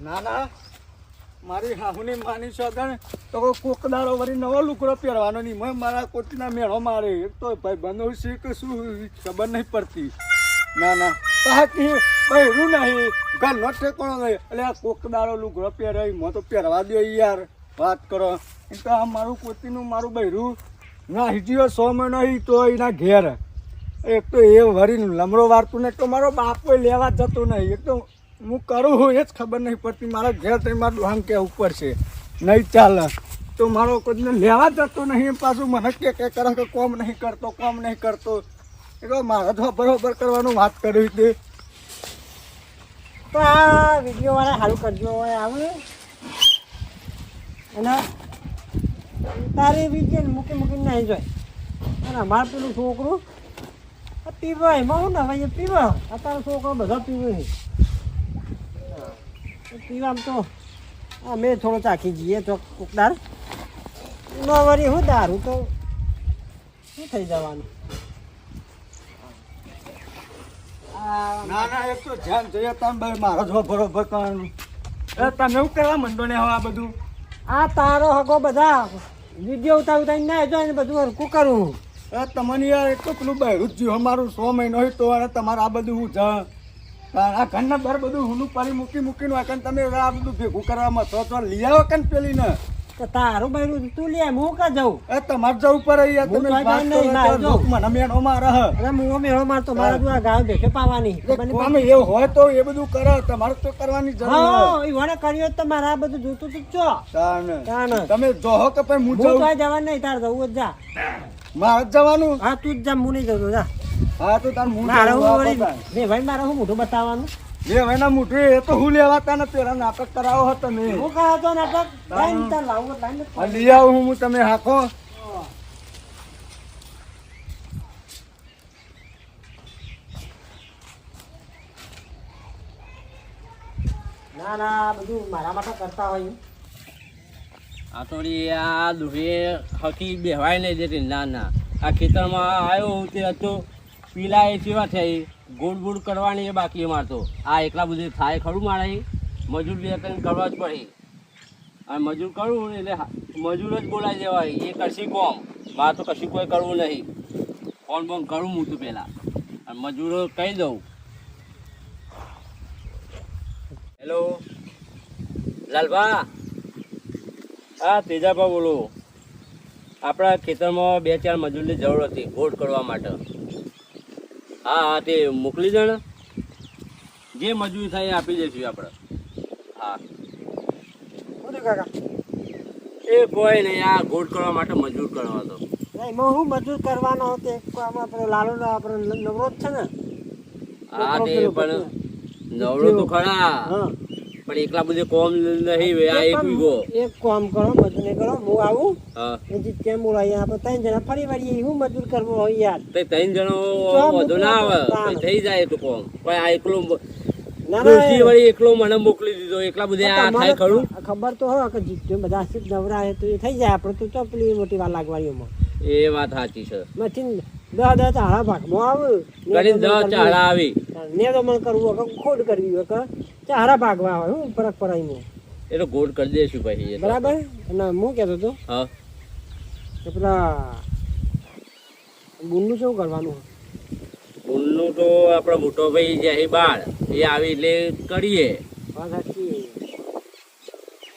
ના ના. મારી હાહુની માની સગણ તો કોકદારો વળી નવો લુકડો પહેરવાનો નહીં. મેં મારા કોટીના મેળો મારે. એક તો ભાઈ બનો છે કે શું ખબર નહીં પડતી. ના ના. બાકી બહેરું નહીં. ઘરનો ઠેકોણો નહીં. એટલે આ કોકદારો લુકડો પહેરે મેં તો પહેરવા દો યાર. વાત કરો. એમ તો આ મારું કોતીનું મારું બહેરું ના હિજીઓ સો મહિનો તો એના ઘેર. એક તો એ વરી લમડો વારતું ને એક તો મારો બાપો લેવા જતો નહીં. એક તો હું કરું હું એ જ ખબર નહીં પડતી. મારા ઘેર થઈ મારું ડોહાંગ કે ઉપર છે. નહીં ચાલે. તો મારો કોઈને લેવા જતો નહીં પાછું મને કે કે કરે કે કોમ નહીં કરતો, કોમ નહીં કરતો. એટલે મારા તો બરોબર કરવાનું વાત કરી હતી. તો આ વીડિયો વાળા સારું કરજો હવે આવે. અને તારી વીડિયો મૂકી મૂકીને નહીં જોય. અને અમારે પેલું છોકરું પીવા એમાં, હું ને ભાઈ પીવા. અત્યારે છોકરો બધા પીવે છે. પીવામાં તો અમે થોડો ચાખી જઈએ તો કોકદાર ન વળી હું દારૂ તો શું થઈ જવાનું? આ ના ના એક તો ધ્યાન જોઈએ તમે મારો જો બરોબર કરવાનું એ તમે એવું કરવા મંડો ને હવે આ બધું? આ તારો હગો બધા વીડિયો ઉતાર ઉતારી ના જો ને બધું હરકું કરું. એ તમને યાર એક તો પેલું બહેરું જ જીવો મારું સો મહિનો હોય તો તમારે આ બધું હું જ આ ઘરના બાર બધું હુનું પાડી મૂકી મૂકીને વાકન તમે આ બધું ભેગું કરવામાં છો તો લઈ આવો કે પેલી ને તો તારું બૈરું તું લે હું કા જાઉં? એ તમારે જવું પડે યાર તમે વાત કરો મને મેણો મારે હ. અરે હું મેળો મારતો મારા જો આ ગાય ભેગે પાવાની. ખબર એ હોય તો એ બધું કરે તમારે તો કરવાની જરૂર હા ઈ વણે કર્યો તો મારા આ બધું જોતું તું છો. તાને. તાણ. તમે જોહો કે પણ હું હું જવા જવાનું નહીં તારે જવું જ જા. મારે જવાનું? હા તું જ જા હું નહીં જતો જા. હા તો તાર હું મારો હું ભાઈ મારો હું મોઢું બતાવવાનું? ભાઈ ના મોઢું એ તો હું લેવાતા ને પેલા નાટક કરાવો હો તમે. હું કહો તો નાટક? લાઈન તાર લાવો લાઈન લઈ આવું હું તમે હાકો. ના ના બધું મારા માટે કરતા હોય આ તો આ દુહે હકી બેહવાય નહીં દેતી. ના ના. આ ખેતરમાં આવ્યો હું તે હતો. પીલા એ સેવા થઈ ગોળ ગોળ કરવાની એ બાકી એ મારતો આ એકલા બધું થાય ખરું મારે મજૂર બે ત્રણ કરવા જ પડે. અને મજૂર કરવું એટલે મજૂર જ બોલાઈ દેવાય. એ કરશી કોમ. મારે તો કશું કોઈ કરવું નહીં. ફોન બોન કરું હું તું પહેલાં. અને મજૂરો કહી દઉં. હેલો. લાલભા. હા તેજાભા બોલો. આપણા ખેતરમાં બે ચાર મજૂરની જરૂર હતી ગોળ કરવા માટે. હા હા તે મોકલી દે જે મજૂરી થાય એ આપી દઈશું આપણે. હા. કાકા. એ કોઈ નહીં આ ગોળ કરવા માટે મજૂર કરવા તો. નહીં, એમાં હું મજૂર કરવાનો હતો આપણે લાલો આપણે નવરો છે ને? હા તે પણ નવરો તો ખરા. હા. પણ એકલા બધે કોમ નહીં આ એક વીઘો. એક કોમ કરો મજૂરી કરો હું આવું. હા. એ કેમ બોલાય આપણે ત્રણ જણા ફરી વળીએ હું મજૂર કરવો હોય યાર. તે ત્રણ જણો વધુ ના આવે થઈ જાય તો કોમ. પણ આ એકલો ના ડોશી વળી એકલો મને મોકલી દીધો એકલા બધે આ થાય ખરું? ખબર તો હોય કે જીત્યો બધા સિર્ફ નવરા તો એ થઈ જાય આપણે તો ચોપલી મોટી વાર લાગવાડીઓમાં એ વાત સાચી છે. મથી દસ દસ ચાળા ભાગમાં આવે. કરીને દસ ચાળા આવી. નેદોમણ કરવું હોય ખોડ કરવી હોય કે ચારા ભાગવા હોય હું ફરક પડાય એમાં. એ તો ગોળ કરી દઈશું પછી બરાબર? અને હું કહેતો હતો હા. કે પેલા ગુંડું શું કરવાનું? ગુંડું તો આપણો મોટો ભાઈ જાય બાળ એ આવી એટલે કરીએ. સાચી.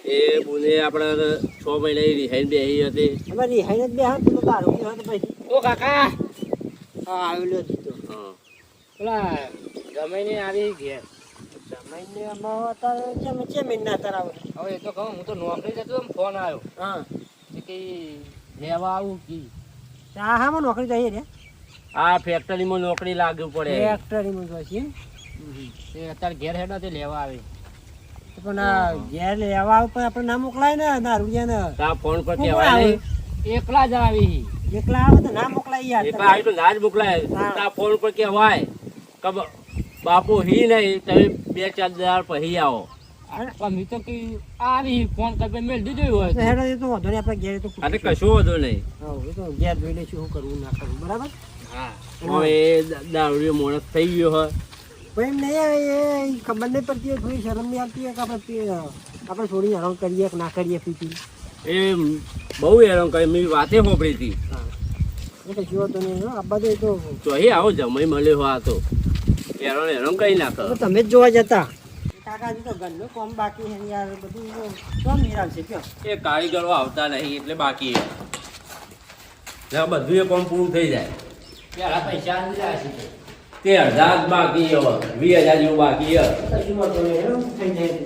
એ બુને આપણે છ મહિના રિહાઈને બેસી હતી. અમે રિહાઈને જ બે હાથ તો દારૂ પીવા તો પછી? ઓ કાકા! હા આવેલો હતો. હા. પેલા ગમે ને આવી ઘેર. અમારો અત્યારે ચેમ ચેમ ના અત્યારે આવે હવે એ તો કહું હું તો નોકરી જતો ને ફોન આવ્યો. હા. કે લેવા આવું કી? હા હા માં નોકરી જઈએ રે આ ફેક્ટરીમાં નોકરી લાગવું પડે. ફેક્ટરીમાં એ અત્યારે ઘેર હેડો તે લેવા આવે. પણ આ ઘેર લેવા આવે પણ આપણે ના મોકલાય ને ને તા ફોન પર કહેવાય એકલા જ આવી. એકલા આવે તો ના મોકલાય યાર એકલા આવી તો ના જ મોકલાય. તા ફોન પર કહેવાય. કે બ- બાપુ હી નહીં તમે બે ચાર હજાર પછી આવો. પણ મેં તો કઈ આવી ફોન કરી મેળ દીધો હોય તો. હેડો એ તો વાંધો નહીં આપણે ઘેર તો કશું વધુ નહીં. હા એ તો ઘેર જોઈ લઈશું શું કરવું ના કરવું બરાબર? હવે દારૂડિયો માણસ થઈ ગયો હોય. ભાઈ નહીં એ ખબર નહીં પડતી હોય થોડી શરમ નહીં આવતી હોય કે આપણે છોડી હેરાન કરીએ કે ના કરીએ પીતી એ બહુ હેરાન કરી મેં વાતે હોપડી હતી. હા. એ તો નહીં આ બધું તો જોઈએ આવો જમાઈ મળ્યો હો આ તો. હેરાન હેરાન કરી નાખો તો તમે જ જોવા જતા. કાકાજી તો ઘરનું કામ બાકી છે યાર બધું કોમ નિરાલ છે કયો? એ કારીગરો આવતા નહીં એટલે બાકી છે. એટલે બધું એ કામ પૂરું થઈ જાય. પૈસા તે અડધા બાકી વીસ હજાર જેવું બાકી થઈ જાય છે.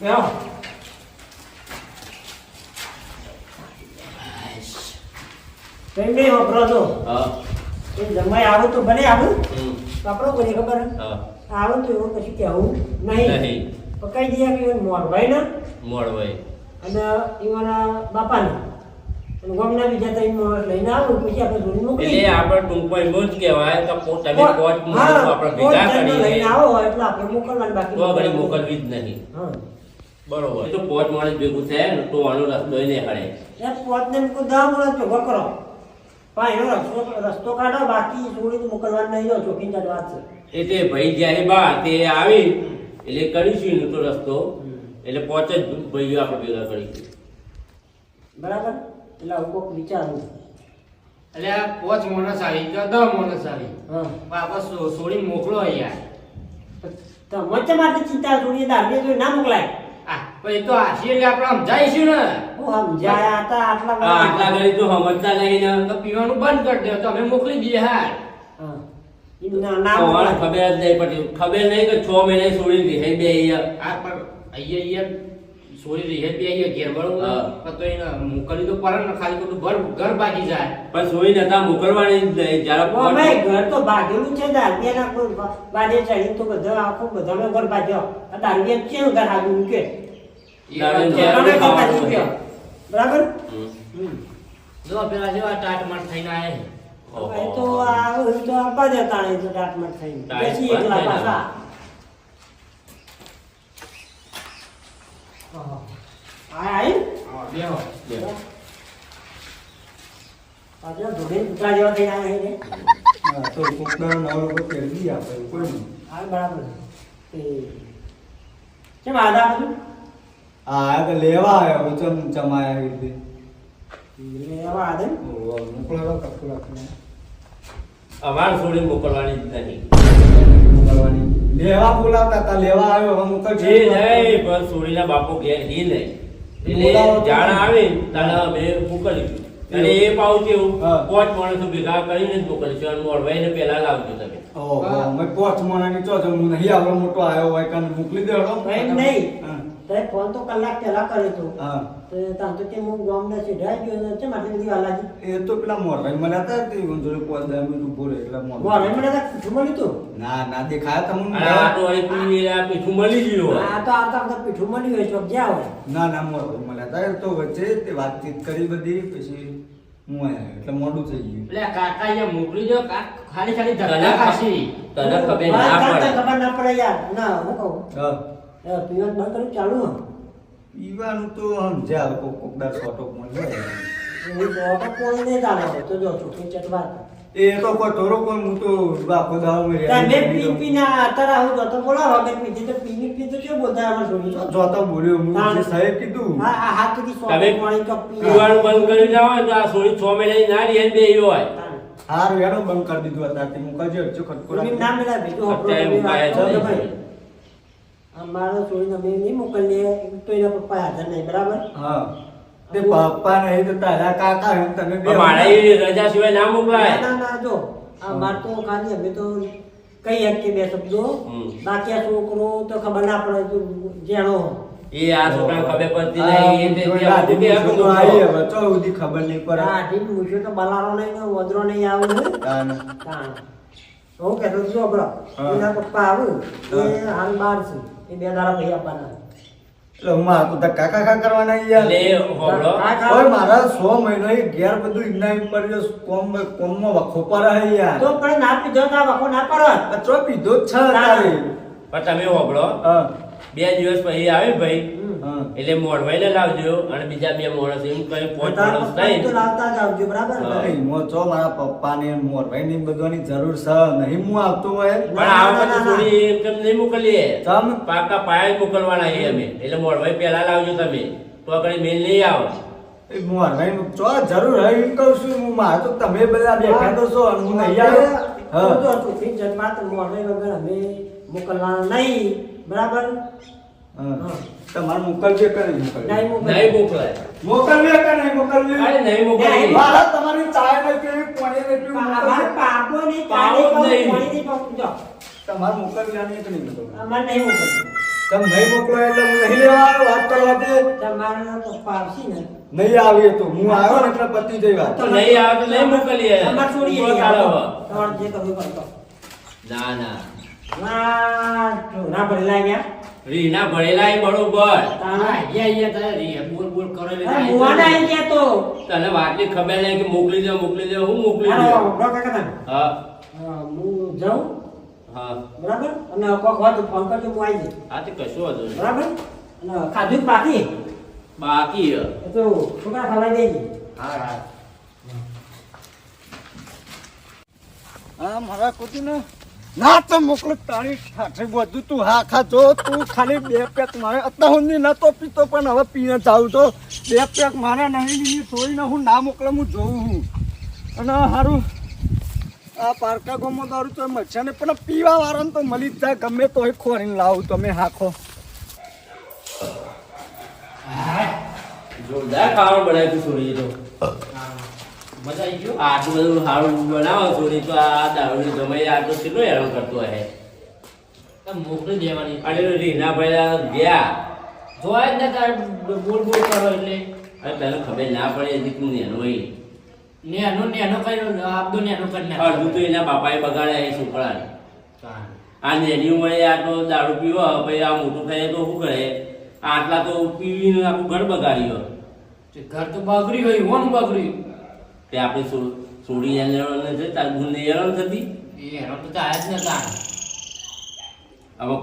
બેહો. કઈ નહીં વાપરો છો હા. એ જમાઈ આવું તો ભલે આવું. કપડો આપણો ખબર? આવું તો એવું પછી કહેવું નહીં. પકાઈ દઈએ કે મોડભાઈ ને? મોડભાઈ અને એવાના બાપાને. અને બીજા ત્રણ માણસ લઈને આવું પછી આપણે જોડી મોકલી એટલે આપણે ટૂંકમાં એમ જ કહેવાય કે પો- તમે કોટ- કોચ આપણે ભેગા જણને લઈને આવો એટલે આપણે મોકલવાનું બાકી તો ઘડી મોકલવી જ નહીં. હા. બરોબર. એ તો પોચ માણસ ભેગું થાય ને તો આનો રસ્તો નહીં હળે એ પોતને મૂકો દા માણસ ભેગો કરો પણ એનો રસ્તો રસ્તો કાઢો બાકી છોડીને મોકલવાનું નહીં જો વાત છે. એટલે ભાઈ જ્યારે બા તે આવી એટલે કરીશું એનો તો રસ્તો. એટલે પોચ જ ભાઈઓ આપણે ભેગા કરીશું. બરાબર? એટલે આવું કોક વિચારવું. એટલે આ પોચ માણસ આવી કે દસ માણસ આવી. હા. વાપસ છોડી મોકલો યાર તો મચ્છ માટે ચિંતા છોડીએ દાંડીએ જોઈ ના મોકલાય. આ એ તો આશી એટલે આપણે સમજાઈશું ને? હું સમજાયા હતા આટલા આટલા ઘડી તો સમજતા નહીં ને. તો પીવાનું બંધ કરી દે તો અમે મોકલી દઈએ હાર હા. ના ખબર જ નહીં પડતી. ખબર નહીં કે છ મહિને છોડી રિહાઈ બે અહીંયા આ પણ અહીંયા અહીંયા છોડી રહી બે અહીંયા ઘેર બરોબર પણ તો એને મોકલી તો પર ને ખાલી ખોટું ઘર ઘર જાય. પણ સોઈ નતા મોકલવાની જ નહીં. જ્યારે અમે ઘર તો ભાગેલું છે બા- બાજે ચડી તો બધા આખો બધાનો ઘર ભાગ્યો આ કેવું ઘર આગળ મૂકે બરાબર. જો પેલા જેવા ટાટમાટ થઈને આયા. તો આ તો આપવા તો થઈને એકલા પાછા. જેવા આવ્યા છે તો કોઈ નહીં. હા બરાબર. કેમ આધા બધું? આ આ તો લેવા આવ્યો ચમ ચમાયા રીતે. લેવા આદે? મોકલાવો કપડું રાખીને અમારે છોડી મોકલવાની નહીં. મોકલવાની. લેવા બોલાવતા હતા લેવા આવ્યો હવે મોકલશે જે નહીં પણ સોડીના બાપો ઘેર હી નહીં એટલે તો. જાણ આવે તારે અને એ પાઉં કેવું હા. પાંચ માણસો ભેગા કરીને જ છે અને મોડવાઈને પહેલા લાવજો તમે. ઓહો મેં પાંચ ચો છો હું નહીં આવડો મોટો આવ્યો હોય કાન મોકલી દેડો. નહીં નહીં. તે ફોન તો કલાક પહેલા કર્યો હતો હા. તો તાન તો કે હું ગામના સીધા ગયો ને કેમ આટલી બધી વાલાજી? એ તો પેલા મોરભાઈ મળ્યા હતા તે જોડે પોચ દસ મે ઊભો રહે એટલે બોલે મોરભાઈ મને તો પીઠું મળ્યું તો? ના ના દેખાયા તમને આ તો એ પીને આ પીઠું મળી ગયું હોય. આ તો આ તો પીઠું મળ્યું હોય ચોક જ્યાં હોય? ના ના મોરભાઈ મળ્યા હતા. એ તો વચ્ચે તે વાતચીત કરી બધી પછી હું આવ્યો એટલે મોડું થઈ ગયું. એટલે કાકા અહીંયા મોકલી દો કા ખાલી ખાલી તને ધક્કા તને ખબર ના પડે. ખબર ના પડે યાર. ના હું કહું. હા. એ પીવાનું બંધ કર્યું ચાલુ પીવાનું તો સમજ્યા કોક હું તો ઓટો કોઈ નહીં તો જો છોકરી ચટવા એ તો કોઈ થોડો કોઈ હું તો આખો દાવ તમે પી પી ના અત્યારે આવું તો તો બોલાવો વગર પીધી તો પીની પી તો કેવું બોલતા અમારે છોડી જોતો બોલ્યો હું જે સાહેબ કીધું. હા આ હાથ સુધી સો તમે પાણી તો પીવાનું બંધ કરી જાવ તો આ સોળી છ મહિના ના રહી બે હોય. હાર વેણો બંધ કરી દીધું અત્યારથી. હું કજો ખટકો એમની નામ મેલા બીજું આપણો જ કરો. ભાઈ. અમારો છોડીને અમે નહીં મોકલીએ તો એના પપ્પા હાજર નહીં બરાબર? હા. તે પપ્પા નહીં તો તારા કાકા એમ તમે બે મારા એ રજા સિવાય ના મોકલાય. ના ના જો. આ માર તો ખાલી અમે તો કઈ કે બે શબ્દો. બાકી આ છોકરો તો ખબર ના પડે તો જેણો એ આ છોકરા ખબર પડતી નહીં એ તે મૂછો આવી હવે તો સુધી ખબર નહીં પડે. હા ઠીક મૂછ્યો તો બલારો નહીં ને વદરો નહીં આવે ને. તાન. તાણ. હું. કહેતો છું આપણો. એના પપ્પા આવું એ હાલ બાર છે. એ બે દાડા પછી આપવાના. એટલે હું આ તો કાકા કાકા કરવાના યાર. એટલે હોબળો કાકા- ઓય મારા સો મહિનો એ ઘેર બધું ઇન્ના પર જો કોમ કોમમાં વખો પર હે યાર. તો પણ ના પીધો તો વખો ના પરત તો ચો પીધો જ છે તારે પણ તમે હોબળો હા. બે દિવસ પછી આવે ભાઈ. એટલે મોડવાઈને લાવજો અને બીજા બે માણસ એમ કઈ પાંચ માણસ પપ્પાને તો લાવતા જ આવજો બરાબર? ને? હા. નહીં, મો જો મારા મોડવાઈ ની બધાની જરૂર છે. નહીં હું આવતો હોય પણ આ વખતે થોડી એમ તેમ નહીં મોકલીએ. તમ પાકા પાયા જ મોકલવાના છીએ અમે. એટલે મોડવાઈ પહેલા લાવજો તમે. તો આગળ મેલ નહીં આવે. એ મોરભાઈ જો જરૂર હોય એમ કહું છું. હું મારે તો તમે બધા બેઠા તો છો અને હું નહીં આવ્યો હા. તો તું માત્ર મોઢે વગર અમે મોકલવાના નહીં. બરાબર? હા. તમારે મોકલજે કે નહીં નહીં મોકલજે. નહીં મોકલાય. મોકલવી કે નહીં મોકલવી અરે નહીં મોકલાય મારા તમારી ચાય ને પીવી પાણી. પાપો નહીં, પાવો જ ચાલે નહીં. પાણી નહીં પાવું. તમારે મોકલવી કે નહીં મોકલવી અમાર નહીં મોકલવું. તમે નહીં મોકલો એટલે હું નહીં લેવા આવ્યો વાત કરવા દે. તમારા તો પારસી ને. નહીં આવીએ તો હું આવ્યો ને એટલે પતી જઈ વાત. તો નહીં આવે તો નહીં મોકલીએ. તમારે છોડીએ તમારે જે કહ્યું કરતો ના ના. ના, ના ભરેલા ગયા. રીના ભળેલા એ બરોબર. તાના. અહીંયા અહીંયા તારે રી બોલ બોલ કરો એટલે અરે, આઈ ગયા તો. તને વાતની ખબર નહીં કે મોકલી દે મોકલી દે હું મોકલી દઉં. કાકા હા. હા, હું જાઉં? હા. બરાબર? અને કોક હોય તો ફોન કરજો હું આવી જઈશ. તે કશું હતું નહીં. બરાબર? અને ખાધું બાકી? બાકી હે. તો છોકરા ખવડાવી દેજે હા હા. હા મારા કુટીને ના તો મોકલો, તારી સાથે બધું તું હા ખાજો તું ખાલી બે પેક મારે. અત્યાર સુધી નતો પીતો, પણ હવે પીને જાઉં તો. બે પેક મારે નહીં બીજી સોઈને હું ના મોકલે, હું જોઉં હું. અને સારું આ પારકા ગોમાં દારૂ તો મચ્છા ને પણ પીવા વાળાને તો મળી જ જાય, ગમે તો ખોરીને લાવું તમે હાખો જોરદાર ખાવાનું બનાવ્યું તું છોરી તો. આટલું બધું સારું બનાવો છોરી તો આ દારૂની જમાઈ આ તો કેટલો હેરાન કરતો હે મોકલી દેવાની? અને રીના ભાઈ ગયા. જોવા જ ને બોલ બોલ કરો એટલે. અરે તને ખબર ના પડે હજી તું નેનો નેનો નેનો કર્યો આપદો નેનો કરી નાખ. અડધું તો એના બાપાએ બગાડ્યા એ છોકરાને. આ નેની ઉંમરે આટલો દારૂ પીવો પછી આ મોટું થાય તો શું કરે? આટલા તો પીવીને આખું ઘર બગાડ્યું. ઘર તો બગડ્યું હોય હોન બગડ્યું. તે આપણે છો- છોડી હેરાન છે તાર ગુણ હેરાન થતી? એનો તો જ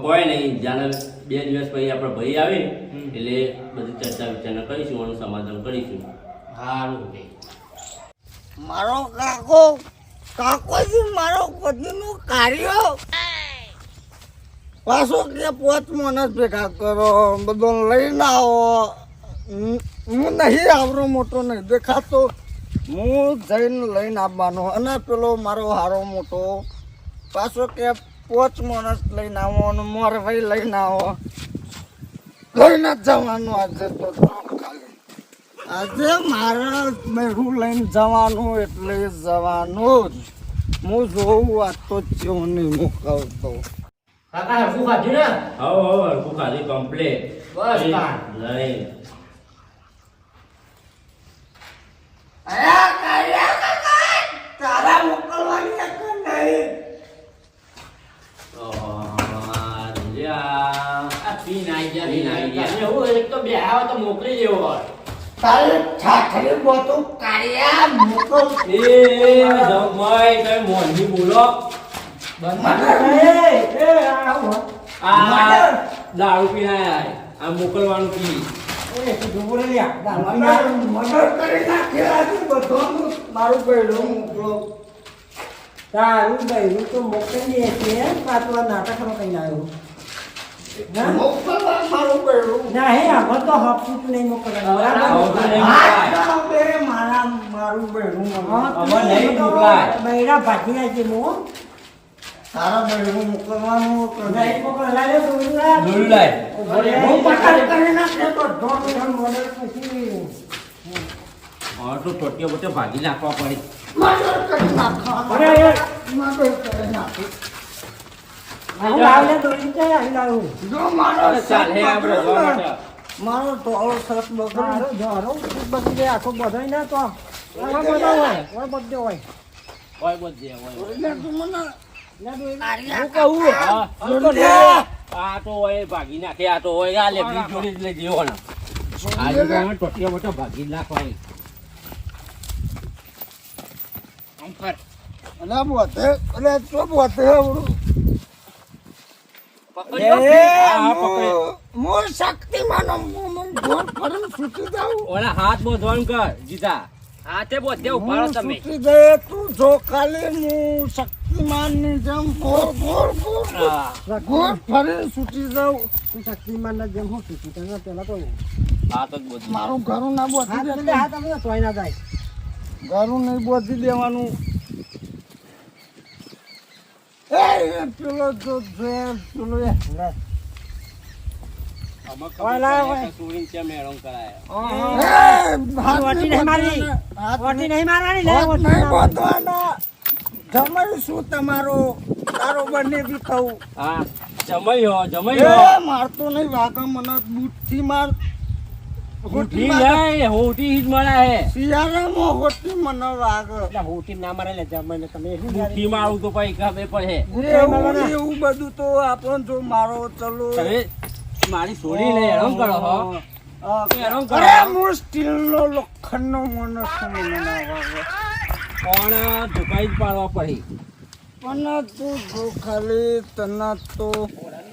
કોઈ નહીં જાણે બે દિવસ પછી આપણો ભાઈ આવે એટલે બધી ચર્ચા વિચારણા કરીશું એનું સમાધાન કરીશું. સારું મારો કાકો કાકોજી મારો પતિનો કાર્ય. પાછો કે પોચ માણસ ભેગા કરો બધો લઈને આવો. હું હું નહીં આવરો મોટો નહીં દેખાતો. હું જઈને લઈને આવવાનો અને પેલો મારો હારો મોટો પાછો કે પોચ માણસ લઈને આવો અને મોર ભાઈ લઈને આવો. લઈને જ જવાનું આજે તો આજે મારા મેરું લઈને જવાનું એટલે જવાનું જ. હું જોઉં આ તો ચેવું નહીં મોકલતો કાકા હરકું ખાધી ને? હા હવ હરખું ખાલી કમ્પ્લેટ બસ તાર. નહીં તારા મોકલવાની એક નહીં આ લ્યા. આ પીન આઈ ગયા પીન આઈ ગયા. તમે હું એક મોકલી દેવો હોય. તારે છાછરી બોતું કાઢ્યા મોકલ. એ જમાઈ તમે મોંઘી બોલો. બંધ એ, આવો. આ દારૂ પીને આ મોકલવાનું કી તારું બૈરું તો મોકલીએ છીએ પાછું નાટકમાં કઈ આવ્યું ના? હે આમાં તો હપસુટ નહીં મોકલવાનું. મારા મોકલાય. બૈરા ભાગી જાય છે મો તારા હું મોકલવાનું નહીં મોકલાય રે ડોલુડા. દોરી લાય. હું પકડ કરી નાખે તો ઢોર ધોરણ મોડેલ પછી. હા તો ટોટિયો બોટિયો ભાગી નાખવા પડે. મર્ડર કરી નાખવાનું અરે, અરે. મર્ડર કરી નાખી. હું લાવલે દોરી છે અહીં લાવું જો મારો ચાલ આપણે જવા શર્ટ માટે. મારો બગડ્યો મારો જોરો આખો બધાય ના તો. ઓય બધો હોય ઓય બધો હોય. ઓય બધે ઓય એટલે તું મને ના દોરી હું કહું હા આ તો લે. આ તો ઓય ભાગી નાખે આ તો ઓય આ લેફ્ટ જોડી જ લઈ જેવો ભાગી અલા બોતે અલે તો બોતે ગોળ ફરીને જાઉં. ઓલા હાથ બોધવાનું કર જીતા. હાથે બોધે ઉભારો તમે. છૂટી જાય તું જો ખાલી હું શક્તિમાન ની જેમ ગોળ ગોળ ગોળ ગોળ ફરીને છૂટી જાઉં. તું શક્તિમાનના જેમ હું છું તને પેલા તો હાથ જ મારું ઘરું ના બોધી દે એટલે હાથ તોય ના જાય. ઘરું નહીં બોધી દેવાનું. એ પેલો જો જો પેલો એ. હાથ નહીં મારવાની. હાથ નહીં બોધવાના. જમાઈ શું તમારો? તારો બંને બી કહું. હા જમાઈ જમાઈ હો. મારતો નહીં વાગા મને બૂટથી માર હોટી નહીં હોટી જ મળે હે. શિયાળામાં હોટી મને વાગ. એટલે હોટી ના મારે લે જમાઈને તમે શું હોટી મારું તો પછી ગમે પડે એવું એવું બધું તો આપણ જો મારો ચલો મારી છોડીને હેરાન કરો હો. અરે હું. સ્ટીલનો લોખંડનો માણસ મને ના વાગે. પણ ધોકાઈ જ પાડવા પડી. પણ તું જો ખાલી તને તો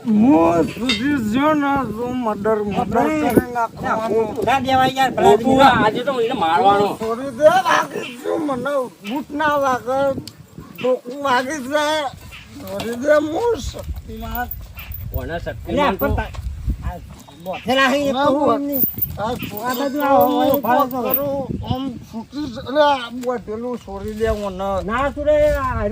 હું સુધી જો ને જો મર્ડર મર્ડર કરી નાખવાનો. દેવાય યાર ભલા આજે તો એને મારવાનો. છોડી દે વાગી છું મને બૂટ ના વાગે ડોકું વાગી જાય. છોડી દે હું શક્તિમાન. તો? તા- હે તો. હું છોડી દે મને ના સુરે ના.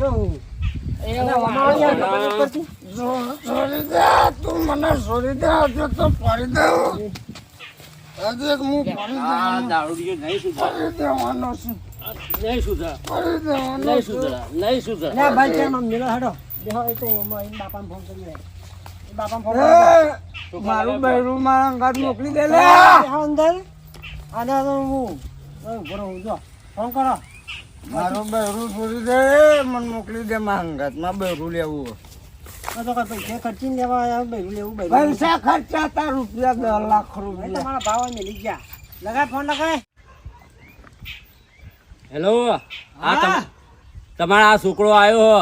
છોડી દે તું મને છોડી દે આજે તો પડી દઉં આજે હું દારૂડિયો નહીં સુધરે દેવાનો છું નહીં સુધરે નહીં છું નહીં સુધરે લે ભાઈ કેમ આમ મેલો હેડો દેખો એ તો બાપાને ફોન કરી ફોન મારું બૈરું મારા અંગાત મોકલી દે લે. અંદર અને તો હું હું જો ફોન કરો. મારું બૈરું છોડી દે મને મોકલી દે મારા અંગાતમાં બૈરું લેવું આ તો કઈ પૈસા ખર્ચીને લેવા આવ્યા બૈરું લેવું બૈરું પૈસા ખર્ચા તા રૂપિયા દસ લાખ રૂપિયા. તમારા ભાવ મેલી ગયા. લગાય ફોન લગાય. હેલો આ હા. તમારા આ છોકરો આવ્યો હો.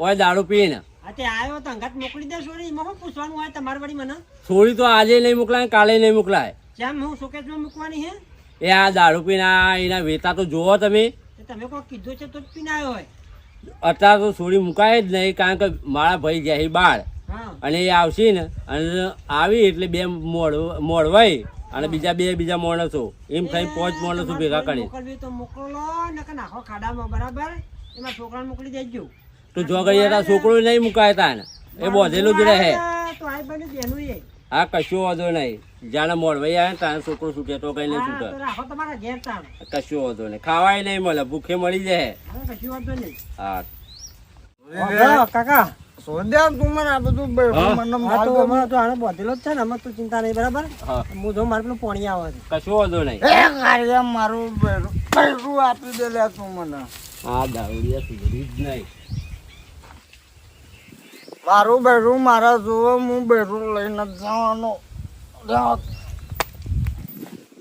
ઓય દારૂ પીને. આવ્યો તો અંગાત મોકલી દે છોડી એમાં શું પૂછવાનું હોય તમારી વળી મને? છોડી તો આજે નહીં મોકલાય કાલે નહીં મોકલાય. જેમ હું શોકેસમાં મૂકવાની હે? એ આ દારૂ પીને એના વેતા તો જોવો તમે. તમે કોઈ કીધું છે તો પીને આવ્યો હોય. અત્યારે તો છોડી મુકાય જ નહીં કારણ કે મારા ભાઈ જાય બાળ અને એ આવશે ને અને આવી એટલે બે મોડ મોડવાય અને બીજા બે બીજા માણસો. એમ થઈ પાંચ માણસો ભેગા કરી. મોકલો નાખો ખાડામાં બરાબર? એમાં છોકરાને મોકલી દેજો. તો જો હતા છોકરો નહીં મુકાય તાને. એ બોધેલું જ રહે. તો આ બને બેનું એ. હા કશું વાંધો નહીં. જાણે મોડવાઈ આવે ને ત્યાં છોકરો છૂટે તો કઈ નહીં છૂટે. રાખો તમારા ઘેર તાણ. કશું વાંધો નહીં. ખાવાય નહીં મળે ભૂખે મળી જાય. હા. કાકા સોદ્યા તું મને આ બધું મને હા તો માર તો આને બધેલો જ છે ને અમે તો ચિંતા નહીં બરાબર? હા. જો મારે પેલું પોણી આવે છે. કશું વાંધો નહીં. એ કાર્ય મારું બૈરું આપી દે લે તું મને. આ દાવડિયા સુધરી જ નહીં. મારું બૈરું મારા જુઓ હું બૈરું લઈને જ જવાનો.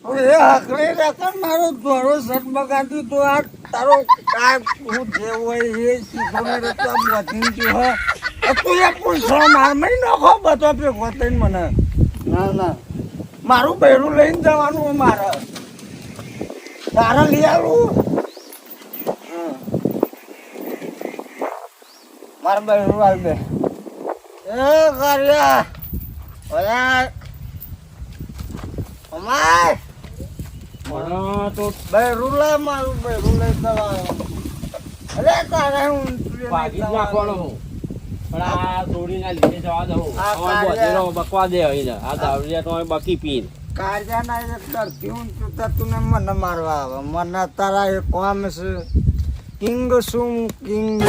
એ હકડી રાખે મારો ધોરો બગાડી તો તારો આ હું જે હોય એ શીખોને રસ્તા હે. તું એ પૂછો, માર મહી નાખો બધો ભેગો થઈને મને ના ના મારું બૈરું લઈને જવાનું મારે તારે લઈ આવું. મારે એ કર્યા ઓયા અમાર મને તો બૈરું લે મારું બૈરું લઈ જવાનું અરે તારે હું ભાગી નાખવાનો હું પણ આ છોડીને લીધે જવા દઉં કાર્ય- બધેલો બકવા દે હવે આ દારૂડિયા તો બકી પીને કારજાના એક ડરથી હું તું તારા કામ છે કિંગ શું કિંગ